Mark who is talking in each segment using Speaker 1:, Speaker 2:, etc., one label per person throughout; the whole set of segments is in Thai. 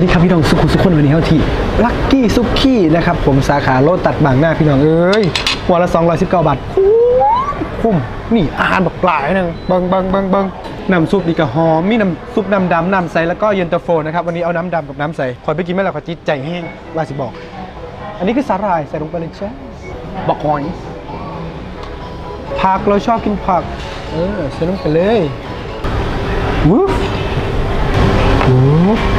Speaker 1: สวัสดีครับพี่น้องสุขุสุขคนวันนี้เท่าที่ลักกี้ซุกี้นะครับผมสาขาโลตัดบางหน้าพี่น้องเอ้ยหัวละ 219 บาทคุ้มคุ้มนี่อาหารแบบหลายนึงบิงบิงบิงบิงน้ำซุปนี่ก็หอมมีน้ำซุปน้ำดำน้ำใสแล้วก็เย็นตาโฟนะครับวันนี้เอาน้ำดำกับน้ำใสคอยไปกินไม่ละขอจิตใจแห้งว่าสิบอก อันนี้คือสาหร่ายใส่ลงไปเลยจ้ะบอกหอยผักเราชอบกินผักเออใส่ลงไปเลยวู้วู้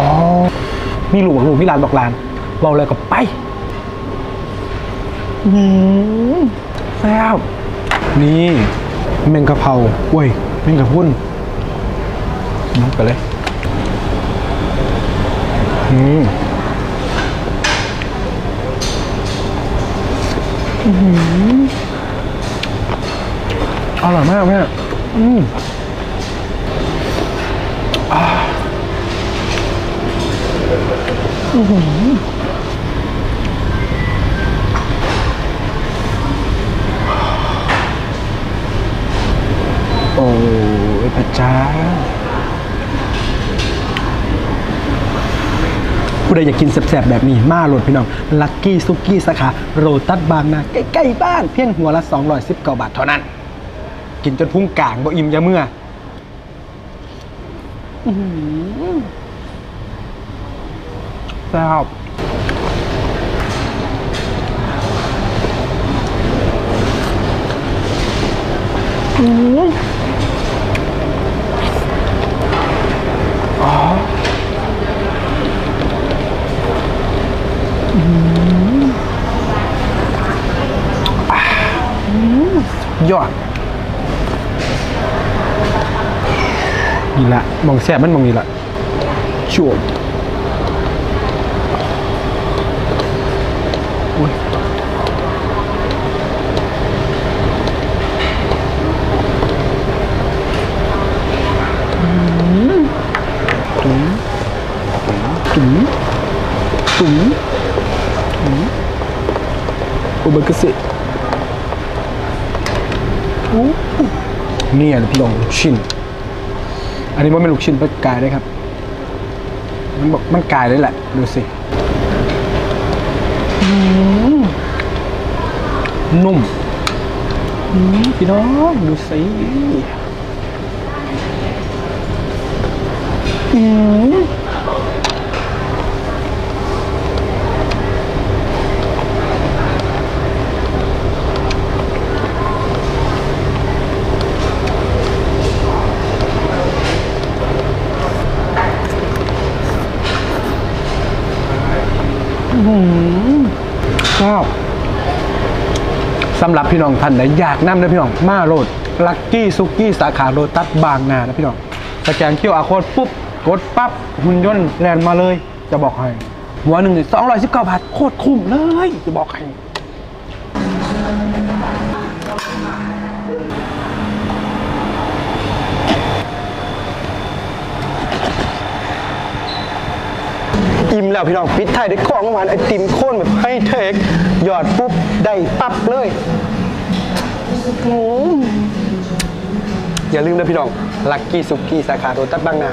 Speaker 1: อ๋อ มีหลวงหลวงพี่ลานบอกลานเราเลยก็ไปอืมแซ่บนี่แมงกะเพราเว้ยแมงกะพรุนน้ำไปเลยอืมอื้อหืออร่อยมากแม่อืม โอ้ยพระเจ้าผู้ใดอยากกินแซ่บๆ แบบนี้มาโหลดพี่น้อง ลักกี้ซุกี้สาขาโรตัสบางนาใกล้ๆบ้านเพียงหัวละ219บาทเท่านั้น กินจนพุ่งกลางบ่อิ่มยาเมื่อ อือ หือแซ่บยอด นี่ละมองแซ่บมันมองนี่ละชั่ว อุ๊ยอืมตุ๋มตุ๋มตุ๋มตุ๋มโอเบกสึเนี่ยพี่ลองลูกชิ้น อันนี้มันเป็นลูกชิ้นปลากายได้ครับ มันบอกมันกายได้แหละ ดูสิ นุ่มอืมพี่น้องดูสิอืม ชอบสำหรับพี่น้องท่านไหนอยากนั่นะพี่น้อง มาโหลดลักกี้ซุกี้สาขาโรตัสบางนานะพี่น้องสแกนคิวอาโค้ดปุ๊บ กดปั๊บ หุ่นยนต์แลนมาเลย จะบอกให้หัวหนึ่งสองร้อยสิบเก้าบาท โคตรคุ้มเลย จะบอกให้ อิ่มแล้วพี่น้องปิดท้ายด้วยของหวานไอติมโค่นแบบให้เทคหยอดปุ๊บได้ปั๊บเลยอืมอย่าลืมนะพี่น้องลักกี้ซุกี้สาขาโรตัสบางนา